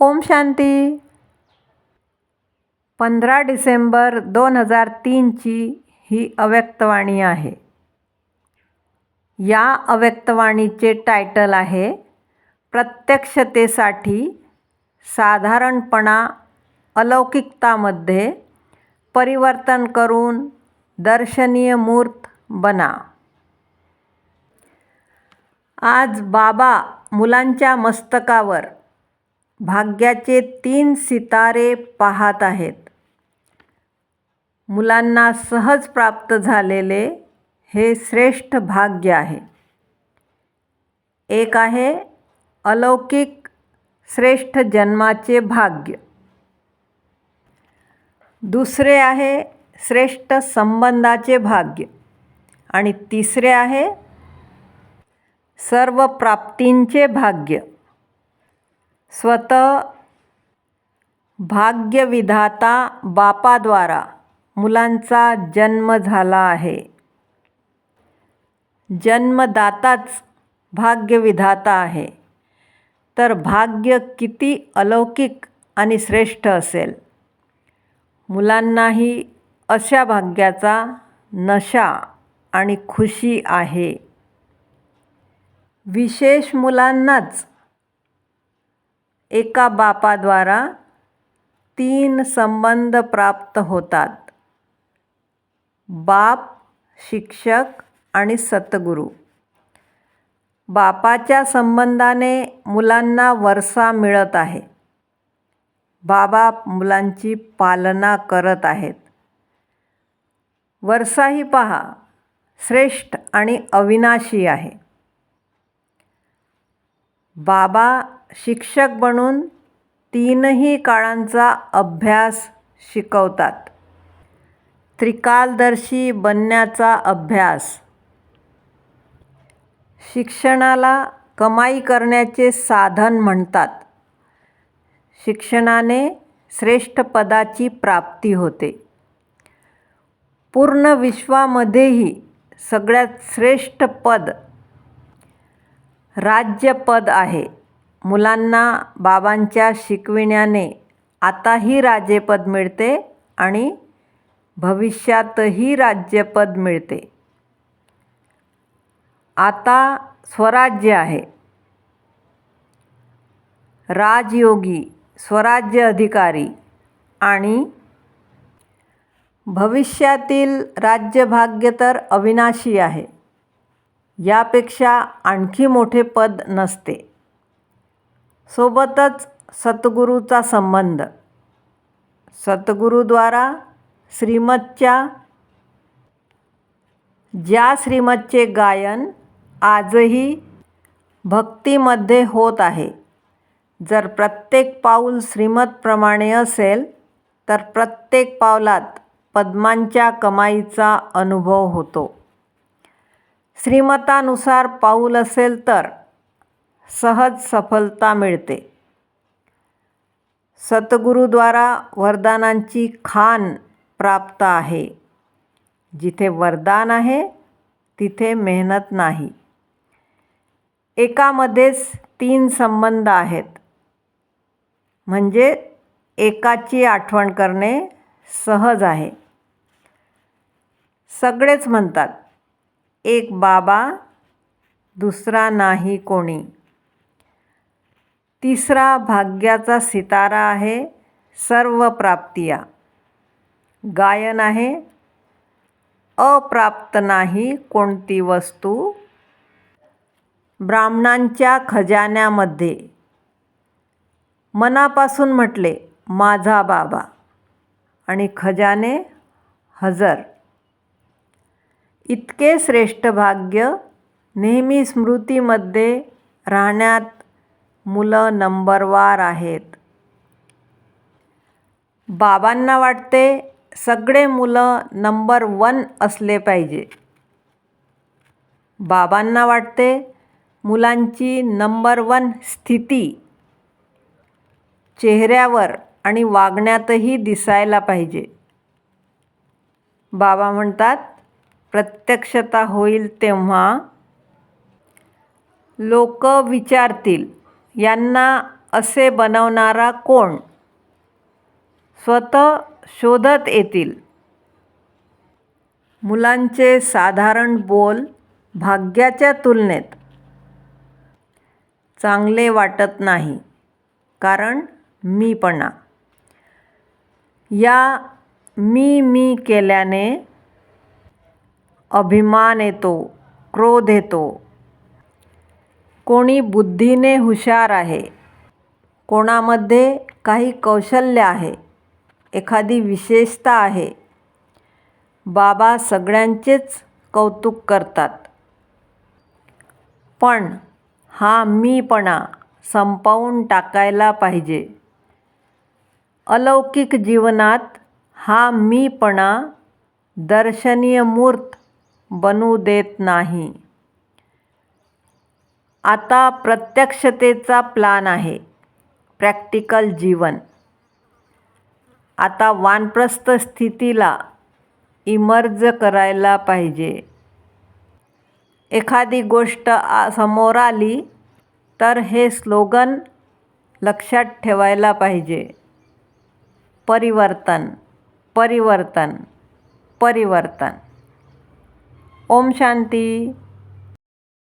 ओम शांती. पंधरा डिसेंबर दोन हजार तीनची ही अव्यक्तवाणी आहे. या अव्यक्तवाणीचे टायटल आहे प्रत्यक्षतेसाठी साधारणपणा अलौकिकतामध्ये परिवर्तन करून दर्शनीय मूर्त बना. आज बाबा मुलांच्या मस्तकावर भाग्याचे तीन सितारे पाहत आहेत. मुलांना सहज प्राप्त झालेले हे श्रेष्ठ भाग्य आहे. एक आहे अलौकिक श्रेष्ठ जन्माचे भाग्य. दुसरे आहे श्रेष्ठ संबंधाचे भाग्य. आणि तिसरे आहे सर्व प्राप्तींचे भाग्य. स्वतः भाग्यविधाता बापाद्वारा मुलांचा जन्म झाला आहे. जन्मदाताच भाग्यविधाता आहे. तर भाग्य किती अलौकिक आणि श्रेष्ठ असेल? मुलांनाही अशा भाग्याचा नशा आणि खुशी आहे. विशेष मुलांनाच एका बापाद्वारा तीन संबंध प्राप्त होतात. बाप शिक्षक आणि सतगुरू बापाच्या संबंधाने मुलांना वरसा मिळत आहे. बाबा मुलांची पालना करत आहेत. वरसाही पहा श्रेष्ठ आणि अविनाशी आहे. बाबा शिक्षक बनून तीनही काळांचा अभ्यास शिकवतात. त्रिकालदर्शी बनण्याचा अभ्यास. शिक्षणाला कमाई करण्याचे साधन म्हणतात. शिक्षणाने श्रेष्ठ पदाची प्राप्ती होते. पूर्ण विश्वामध्येही सगळ्यात श्रेष्ठ पद राज्यपद आहे. मुलांना बाबांच्या शिकविण्याने आताही राजेपद मिळते आणि भविष्यातही राज्यपद मिळते. आता स्वराज्य आहे. राजयोगी स्वराज्य अधिकारी आणि भविष्यातील राज्यभाग्य तर अविनाशी आहे. यापेक्षा आणखी मोठे पद नसते. सोबतच सद्गुरूचा संबंध. सद्गुरूद्वारा श्रीमतच्या ज्या श्रीमतचे गायन आजही भक्तीमध्ये होत आहे. जर प्रत्येक पाऊल श्रीमतप्रमाणे असेल तर प्रत्येक पावलात पद्मांच्या कमाईचा अनुभव होतो. श्रीमतानुसार पाऊल असेल तर सहज सफलता मिळते. सतगुरूद्वारा वरदानांची खान प्राप्त आहे. जिथे वरदान आहे तिथे मेहनत नाही. एकामध्येच तीन संबंध आहेत. म्हणजे एकाची आठवण करणे सहज आहे. सगळेच म्हणतात एक बाबा दुसरा नाही कोणी. तिसरा भाग्याचा सितारा आहे सर्व प्राप्तिया. गायन आहे अप्राप्त नाही कोणती वस्तू. ब्राह्मणांच्या खजान्यामध्ये. मनापासून म्हटले माझा बाबा. आणि खजाने हजर. इतके श्रेष्ठ भाग्य नेहमी स्मृतीमध्ये राहण्यात मुलं नंबरवार आहेत. बाबांना वाटते सगळे मुलं नंबर वन असले पाहिजे. बाबांना वाटते मुलांची नंबर वन स्थिती चेहऱ्यावर आणि वागण्यातही दिसायला पाहिजे. बाबा म्हणतात प्रत्यक्षता होईल तेव्हा लोक विचारतील. यांना असे बनवणारा कोण? स्वतः शोधत येतील. मुलांचे साधारण बोल भाग्याच्या तुलनेत चांगले वाटत नाही कारण मीपणा या मी मी केल्याने अभिमान येतो क्रोध येतो कोणी बुद्धीने हुशार आहे. कोणामध्ये काही कौशल्य आहे. एखादी विशेषता आहे. बाबा सगळ्यांचेच कौतुक करतात. पण हा मीपणा संपवून टाकायला पाहिजे. अलौकिक जीवनात हा मीपणा दर्शनीय मूर्त बनू देत नाही. आता प्रत्यक्षतेचा प्लान आहे. प्रॅक्टिकल जीवन. आता वानप्रस्थ स्थितीला इमर्ज करायला पाहिजे. एखादी गोष्ट समोर आली तर हे स्लोगन लक्षात ठेवायला पाहिजे. परिवर्तन परिवर्तन परिवर्तन. ओम शांती.